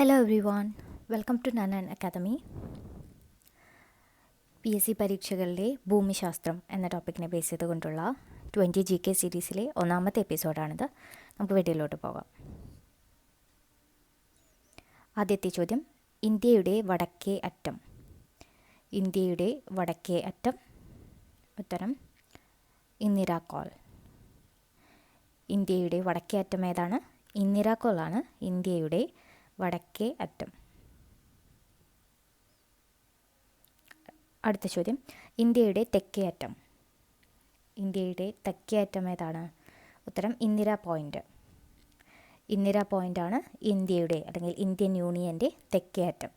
Hello everyone welcome to നനൻ academy P S C പരീക്ഷകളിലെ ഭൂമിശാസ്ത്രം എന്ന ടോപ്പിക്കിനെ ബേസ് ചെയ്തുകൊണ്ടുള്ള ട്വന്റി ജി കെ സീരീസിലെ ഒന്നാമത്തെ എപ്പിസോഡാണിത് നമുക്ക് വീഡിയോയിലോട്ട് പോകാം. ആദ്യത്തെ ചോദ്യം ഇന്ത്യയുടെ വടക്കേ അറ്റം. ഇന്ത്യയുടെ വടക്കേ അറ്റം. ഉത്തരം ഇന്ദിരാക്കോൾ ഇന്ത്യയുടെ വടക്കേ അറ്റം ഏതാണ്? ഇന്ദിരാക്കോളാണ് ഇന്ത്യയുടെ വടക്കേ അറ്റം. അടുത്ത ചോദ്യം. ഇന്ത്യയുടെ തെക്കേ അറ്റം. ഇന്ത്യയുടെ തെക്കേ അറ്റം ഏതാണ്? ഉത്തരം ഇന്ദിര പോയിന്റ് ഇന്ദിര ആണ് ഇന്ത്യയുടെ അല്ലെങ്കിൽ ഇന്ത്യൻ യൂണിയന്റെ തെക്കേ അറ്റം.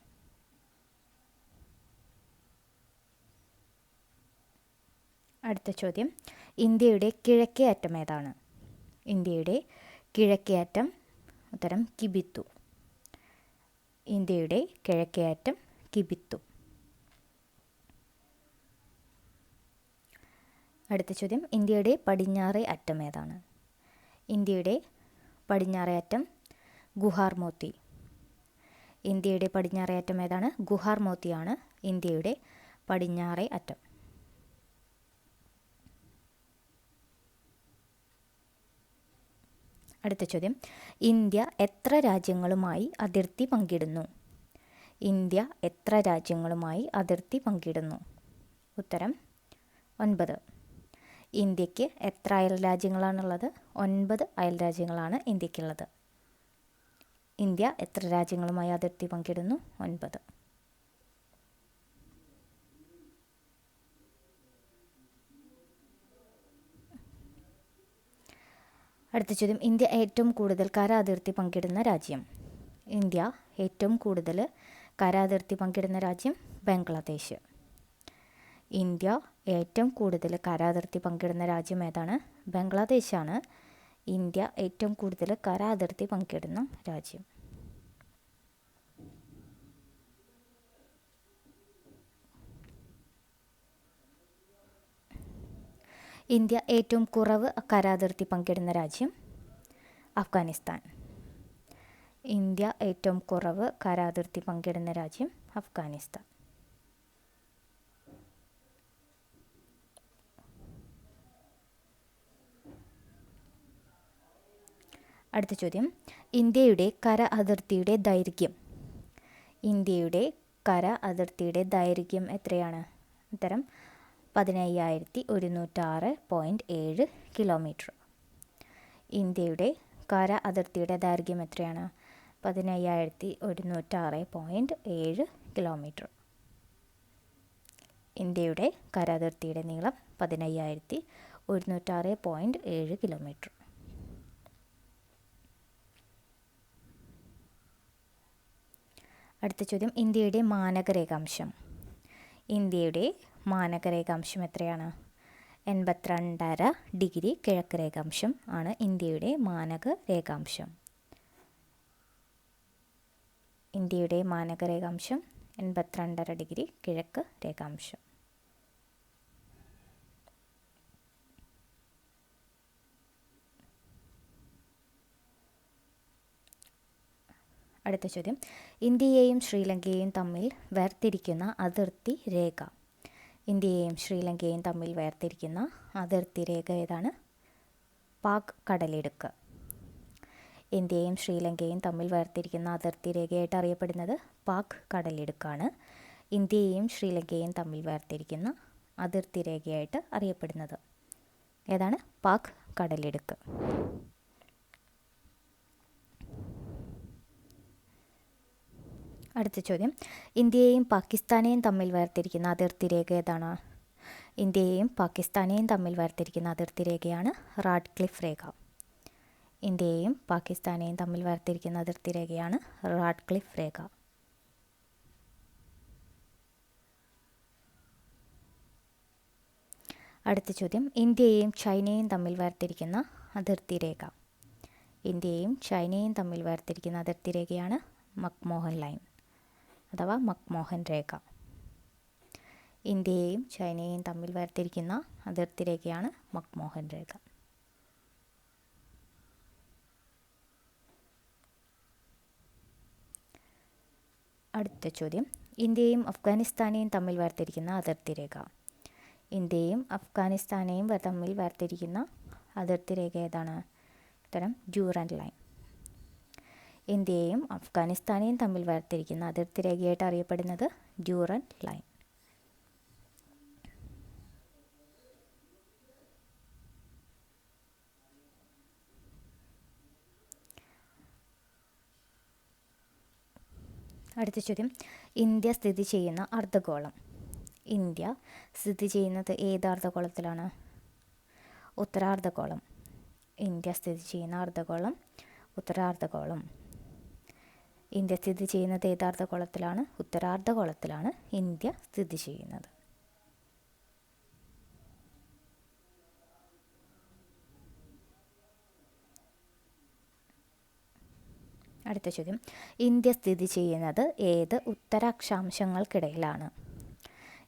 അടുത്ത ചോദ്യം. ഇന്ത്യയുടെ കിഴക്കേ അറ്റം ഏതാണ്? ഇന്ത്യയുടെ കിഴക്കേ അറ്റം ഉത്തരം കിബിത്തു. ഇന്ത്യയുടെ കിഴക്കേയറ്റം കിബിത്തു. അടുത്ത ചോദ്യം ഇന്ത്യയുടെ പടിഞ്ഞാറേ അറ്റം ഏതാണ്? ഇന്ത്യയുടെ പടിഞ്ഞാറേ അറ്റം ഗുഹാർ മോത്തി. ഇന്ത്യയുടെ പടിഞ്ഞാറേ അറ്റം ഏതാണ്? ഗുഹാർ മോത്തിയാണ് ഇന്ത്യയുടെ പടിഞ്ഞാറേ അറ്റം. അടുത്ത ചോദ്യം. ഇന്ത്യ എത്ര രാജ്യങ്ങളുമായി അതിർത്തി പങ്കിടുന്നു? ഇന്ത്യ എത്ര രാജ്യങ്ങളുമായി അതിർത്തി പങ്കിടുന്നു? ഉത്തരം ഒൻപത്. ഇന്ത്യയ്ക്ക് എത്ര അയൽ രാജ്യങ്ങളാണുള്ളത് ഒൻപത് അയൽ രാജ്യങ്ങളാണ് ഇന്ത്യക്കുള്ളത് ഇന്ത്യ എത്ര രാജ്യങ്ങളുമായി അതിർത്തി പങ്കിടുന്നു? ഒൻപത്. അടുത്ത ചോദ്യം ഇന്ത്യ ഏറ്റവും കൂടുതൽ കര അതിർത്തി പങ്കിടുന്ന രാജ്യം. ഇന്ത്യ ഏറ്റവും കൂടുതൽ കര അതിർത്തി പങ്കിടുന്ന രാജ്യം ബംഗ്ലാദേശ്. ഇന്ത്യ ഏറ്റവും കൂടുതൽ കര അതിർത്തി പങ്കിടുന്ന രാജ്യം ഏതാണ്? ബംഗ്ലാദേശാണ്. ഇന്ത്യ ഏറ്റവും കൂടുതൽ കര അതിർത്തി പങ്കിടുന്ന രാജ്യം. ഇന്ത്യ ഏറ്റവും കുറവ് കരാതിർത്തി പങ്കിടുന്ന രാജ്യം അഫ്ഗാനിസ്ഥാൻ. ഇന്ത്യ ഏറ്റവും കുറവ് കരാതിർത്തി പങ്കിടുന്ന രാജ്യം അഫ്ഗാനിസ്ഥാൻ. അടുത്ത ചോദ്യം. ഇന്ത്യയുടെ കര അതിർത്തിയുടെ ദൈർഘ്യം. ഇന്ത്യയുടെ കര അതിർത്തിയുടെ ദൈർഘ്യം എത്രയാണ്? ഉത്തരം പതിനയ്യായിരത്തി ഒരുന്നൂറ്റാറ് പോയിന്റ് ഏഴ് കിലോമീറ്റർ. ഇന്ത്യയുടെ കര അതിർത്തിയുടെ ദൈർഘ്യം എത്രയാണ്? പതിനയ്യായിരത്തി ഒരുന്നൂറ്റാറ് പോയിന്റ് ഏഴ് കിലോമീറ്റർ. ഇന്ത്യയുടെ കര അതിർത്തിയുടെ നീളം പതിനയ്യായിരത്തി ഒരുന്നൂറ്റാറ് പോയിന്റ് ഏഴ് കിലോമീറ്റർ. അടുത്ത ചോദ്യം ഇന്ത്യയുടെ മാനക രേഖാംശം ഇന്ത്യയുടെ മാനകരേഖാംശം എത്രയാണ്? എൺപത്തിരണ്ടര ഡിഗ്രി കിഴക്ക് രേഖാംശം ആണ് ഇന്ത്യയുടെ മാനക രേഖാംശം. ഇന്ത്യയുടെ മാനക രേഖാംശം എൺപത്തിരണ്ടര ഡിഗ്രി കിഴക്ക് രേഖാംശം. അടുത്ത ചോദ്യം. ഇന്ത്യയെയും ശ്രീലങ്കയെയും തമ്മിൽ വേർതിരിക്കുന്ന അതിർത്തി രേഖ. ഇന്ത്യയെയും ശ്രീലങ്കയെയും തമ്മിൽ വേർതിരിക്കുന്ന അതിർത്തി രേഖ ഏതാണ്? പാക് കടലിടുക്ക്. ഇന്ത്യയും ശ്രീലങ്കയും തമ്മിൽ വേർതിരിക്കുന്ന അതിർത്തി രേഖയായിട്ട് അറിയപ്പെടുന്നത് പാക് കടലിടുക്കാണ്. ഇന്ത്യയെയും ശ്രീലങ്കയെയും തമ്മിൽ വേർതിരിക്കുന്ന അതിർത്തി രേഖയായിട്ട് അറിയപ്പെടുന്നത്. ഏതാണ്? പാക് കടലിടുക്ക്. അടുത്ത ചോദ്യം. ഇന്ത്യയെയും പാകിസ്ഥാനെയും തമ്മിൽ വേർതിരിക്കുന്ന അതിർത്തി രേഖ ഏതാണ്? ഇന്ത്യയെയും പാകിസ്ഥാനെയും തമ്മിൽ വേർതിരിക്കുന്ന അതിർത്തി രേഖയാണ് റാഡ് ക്ലിഫ് രേഖ. ഇന്ത്യയെയും പാകിസ്ഥാനെയും തമ്മിൽ വേർതിരിക്കുന്ന അതിർത്തി രേഖയാണ് റാഡ് ക്ലിഫ് രേഖ. അടുത്ത ചോദ്യം. ഇന്ത്യയെയും ചൈനയും തമ്മിൽ വേർതിരിക്കുന്ന അതിർത്തി രേഖ. ഇന്ത്യയെയും ചൈനയും തമ്മിൽ വേർതിരിക്കുന്ന അതിർത്തി രേഖയാണ് മക്മോഹൻ ലൈൻ. അഥവാ മക്മോഹൻ രേഖ. ഇന്ത്യയെയും ചൈനയെയും തമ്മിൽ വേർതിരിക്കുന്ന അതിർത്തി രേഖയാണ് മക്മോഹൻ രേഖ. അടുത്ത ചോദ്യം. ഇന്ത്യയും അഫ്ഗാനിസ്ഥാനെയും തമ്മിൽ വേർതിരിക്കുന്ന അതിർത്തി രേഖ. ഇന്ത്യയും അഫ്ഗാനിസ്ഥാനെയും തമ്മിൽ വേർതിരിക്കുന്ന അതിർത്തി രേഖ ഏതാണ്? ഉത്തരം ഡ്യൂറൻ ലൈൻ. ഇന്ത്യയെയും അഫ്ഗാനിസ്ഥാനെയും തമ്മിൽ വേർതിരിക്കുന്ന അതിർത്തി രേഖയായിട്ട് അറിയപ്പെടുന്നത് ഡ്യൂറൻ ലൈൻ. അടുത്ത ചോദ്യം. ഇന്ത്യ സ്ഥിതി ചെയ്യുന്ന അർദ്ധഗോളം. ഇന്ത്യ സ്ഥിതി ചെയ്യുന്നത് ഏത് അർദ്ധഗോളത്തിലാണ്? ഉത്തരാർദ്ധഗോളം. ഇന്ത്യ സ്ഥിതി ചെയ്യുന്ന അർദ്ധഗോളം ഉത്തരാർദ്ധഗോളം. ഇന്ത്യ സ്ഥിതി ചെയ്യുന്നത് യഥാർത്ഥ കോളത്തിലാണ് ഉത്തരാർദ്ധ ഉത്തരാർദ്ധഗോളത്തിലാണ് ഇന്ത്യ സ്ഥിതി ചെയ്യുന്നത്. അടുത്ത ചോദ്യം. ഇന്ത്യ സ്ഥിതി ചെയ്യുന്നത് ഏത് ഉത്തരാക്ഷാംശങ്ങൾക്കിടയിലാണ്?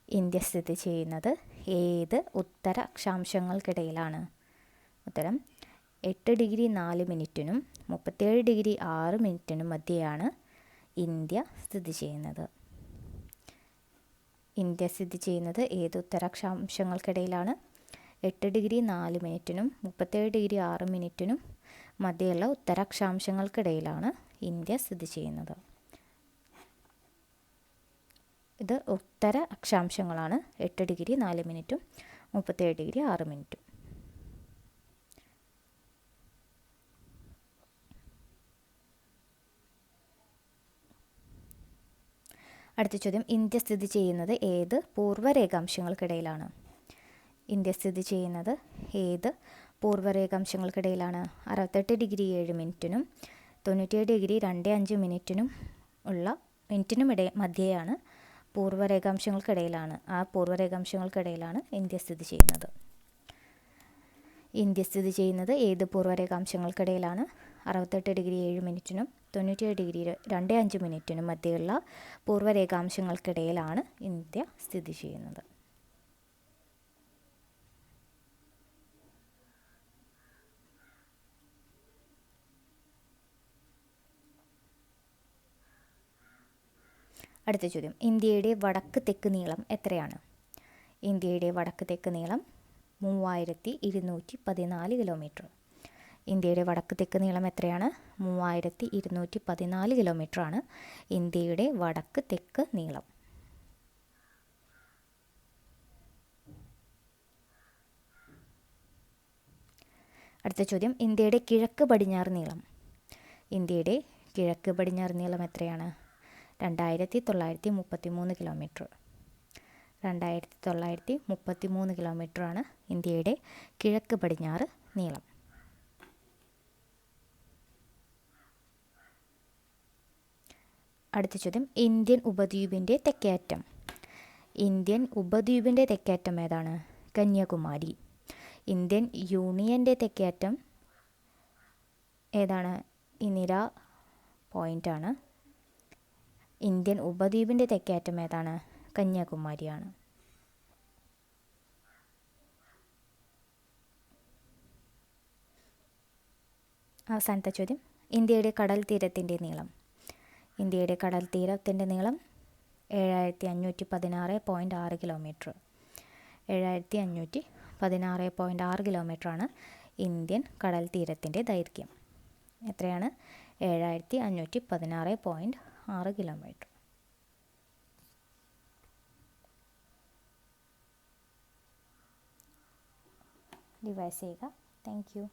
ഇന്ത്യ സ്ഥിതി ചെയ്യുന്നത് ഏത് ഉത്തരാക്ഷാംശങ്ങൾക്കിടയിലാണ്? ഉത്തരം എട്ട് ഡിഗ്രി നാല് മിനിറ്റിനും മുപ്പത്തേഴ് ഡിഗ്രി ആറ് മിനിറ്റിനും മധ്യയാണ് ഇന്ത്യ സ്ഥിതി ചെയ്യുന്നത്. ഇന്ത്യ സ്ഥിതി ചെയ്യുന്നത് ഏത് ഉത്തരാക്ഷാംശങ്ങൾക്കിടയിലാണ്? എട്ട് ഡിഗ്രി നാല് മിനിറ്റിനും മുപ്പത്തേഴ് ഡിഗ്രി ആറ് മിനിറ്റിനും മധ്യയുള്ള ഉത്തരാക്ഷാംശങ്ങൾക്കിടയിലാണ് ഇന്ത്യ സ്ഥിതി ചെയ്യുന്നത്. ഇത് ഉത്തര അക്ഷാംശങ്ങളാണ് എട്ട് ഡിഗ്രി നാല് മിനിറ്റും മുപ്പത്തേഴ് ഡിഗ്രി ആറ് മിനിറ്റും. അടുത്ത ചോദ്യം ഇന്ത്യ സ്ഥിതി ചെയ്യുന്നത് ഏത് പൂർവരേഖാംശങ്ങൾക്കിടയിലാണ്? ഇന്ത്യ സ്ഥിതി ചെയ്യുന്നത് ഏത് പൂർവരേഖാംശങ്ങൾക്കിടയിലാണ്? അറുപത്തെട്ട് ഡിഗ്രി ഏഴ് മിനിറ്റിനും തൊണ്ണൂറ്റിയേഴ് ഡിഗ്രി രണ്ട് അഞ്ച് മിനിറ്റിനും ഉള്ള മിനിറ്റിനും ഇട മധ്യയാണ് പൂർവരേഖാംശങ്ങൾക്കിടയിലാണ്. ആ പൂർവരേഖാംശങ്ങൾക്കിടയിലാണ് ഇന്ത്യ സ്ഥിതി ചെയ്യുന്നത്. ഇന്ത്യ സ്ഥിതി ചെയ്യുന്നത് ഏത് പൂർവരേഖാംശങ്ങൾക്കിടയിലാണ്? അറുപത്തെട്ട് ഡിഗ്രി ഏഴ് മിനിറ്റിനും തൊണ്ണൂറ്റിയേഴ് ഡിഗ്രി രണ്ട് അഞ്ച് മിനിറ്റിനും മധ്യയുള്ള പൂർവരേഖാംശങ്ങൾക്കിടയിലാണ് ഇന്ത്യ സ്ഥിതി ചെയ്യുന്നത്. അടുത്ത ചോദ്യം. ഇന്ത്യയുടെ വടക്ക് തെക്ക് നീളം എത്രയാണ്? ഇന്ത്യയുടെ വടക്ക് തെക്ക് നീളം മൂവായിരത്തി ഇരുന്നൂറ്റി പതിനാല് കിലോമീറ്റർ. ഇന്ത്യയുടെ വടക്ക് തെക്ക് നീളം എത്രയാണ്? മൂവായിരത്തി ഇരുന്നൂറ്റി പതിനാല് കിലോമീറ്ററാണ്. ഇന്ത്യയുടെ വടക്ക് തെക്ക് നീളം. അടുത്ത ചോദ്യം ഇന്ത്യയുടെ കിഴക്ക് പടിഞ്ഞാറ് നീളം. ഇന്ത്യയുടെ കിഴക്ക് പടിഞ്ഞാറ് നീളം എത്രയാണ്? രണ്ടായിരത്തി തൊള്ളായിരത്തി മുപ്പത്തി മൂന്ന് കിലോമീറ്റർ. രണ്ടായിരത്തി തൊള്ളായിരത്തി മുപ്പത്തി മൂന്ന് കിലോമീറ്ററാണ് ഇന്ത്യയുടെ കിഴക്ക് പടിഞ്ഞാറ് നീളം. അടുത്ത ചോദ്യം. ഇന്ത്യൻ ഉപദ്വീപിന്റെ തെക്കേയറ്റം. ഇന്ത്യൻ ഉപദ്വീപിന്റെ തെക്കേയറ്റം ഏതാണ്? കന്യാകുമാരി. ഇന്ത്യൻ യൂണിയന്റെ തെക്കേയറ്റം ഏതാണ്? ഇന്ദിര പോയിന്റാണ് ഇന്ത്യൻ ഉപദ്വീപിന്റെ തെക്കേയറ്റം ഏതാണ്? കന്യാകുമാരിയാണ്. അവസാനത്തെ ചോദ്യം. ഇന്ത്യയുടെ കടൽ തീരത്തിന്റെ നീളം. ഇന്ത്യയുടെ കടൽ തീരത്തിന്റെ നീളം ഏഴായിരത്തി അഞ്ഞൂറ്റി പതിനാറ് പോയിന്റ് ആറ് കിലോമീറ്റർ ഏഴായിരത്തി അഞ്ഞൂറ്റി പതിനാറ് പോയിന്റ് ആറ് കിലോമീറ്ററാണ് ഇന്ത്യൻ കടൽ തീരത്തിന്റെ ദൈർഘ്യം. എത്രയാണ്? ഏഴായിരത്തി അഞ്ഞൂറ്റി പതിനാറ് പോയിന്റ് ആറ് കിലോമീറ്റർ ഡിവൈസ് ചെയ്യുക. Thank you